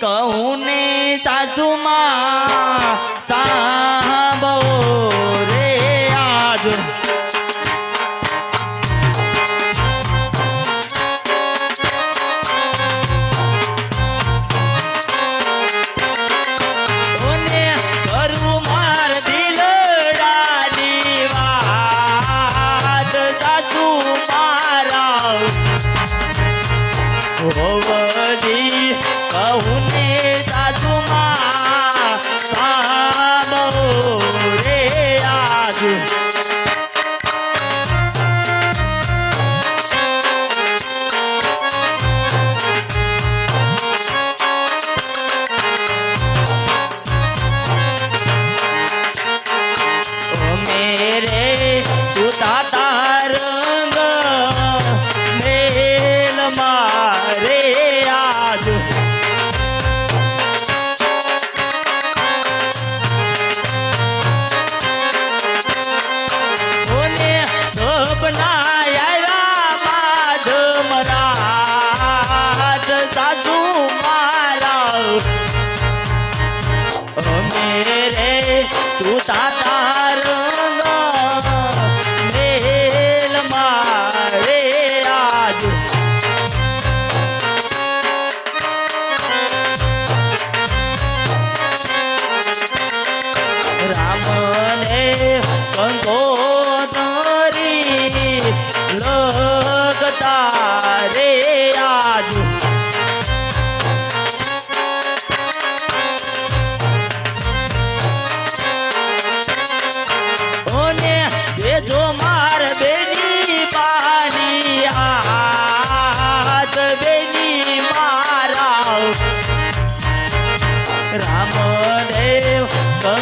કહું ને સાસુમાં સાંભો રે આજ? કોને કરું માર તું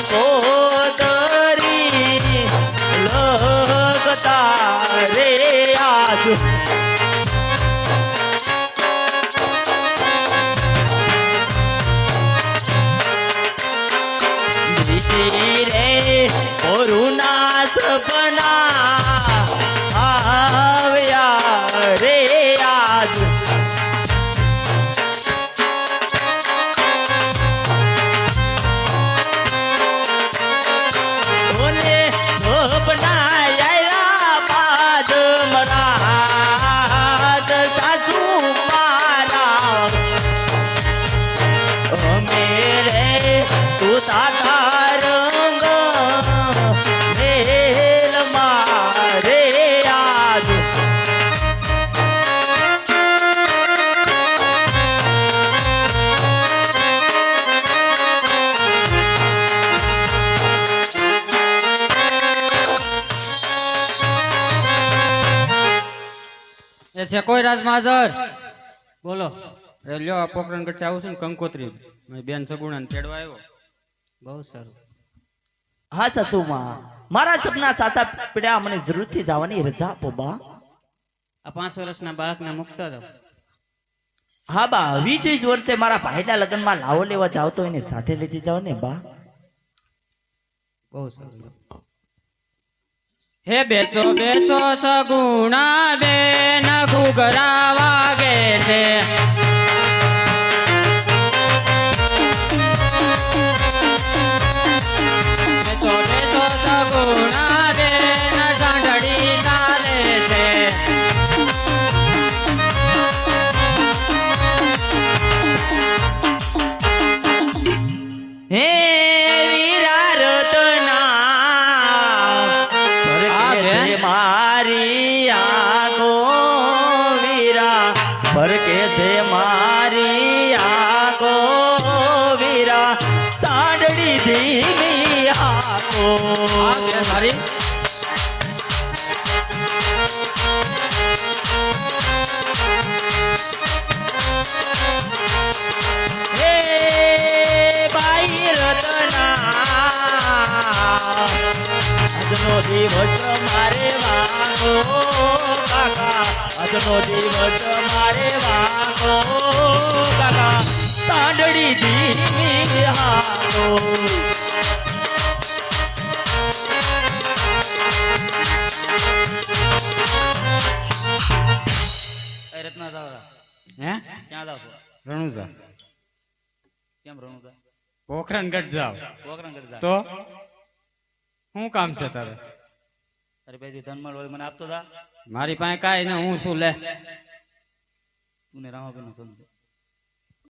કંકોદરી લગતા રે આજ. રે કોરુના સપના તું તાતારંગ મેલ મારે આજ કોઈ રાજ માધર બોલો. અરે લ્યો આ પોકરણ કચ્છ આવું છું ને કંકોત્રી. બેન સગુણા ને તેડવા આવ્યો. બહુ સારું. હા સાસુમાં. મારા સપના સાતા પીડ્યા મને જરૂરથી જવાની રજા આપો બા. આ પાંચ વર્ષના બાળકને મુકતા હતા હા બા. વીસ વર્ષે મારા ભાઈના લગ્નમાં લાવો લેવા જાવ તો એને સાથે લીધી જાવ ને બા. બહુ સારું. હે બેચો બેચો સગુણા બેન ઘુઘરા વાગે છે. ધીમી બે મારી હે બાઈ રતના દિવસ મારે વાગો કાકા આજનો દિવસ મારે વાગો કાકા તાંડડી ધીમી હારો રત્ના હે? ક્યાં જાવ રણુજા. કેમ રણુજા? પોખરણગઢ જાવ. તો શું કામ છે તારે? અરે ભાઈ ધનમલ હોય મને આપતો તા મારી પાસે કાંઈ ને હું શું લે? તું ને રામાભાઈ નું સમજે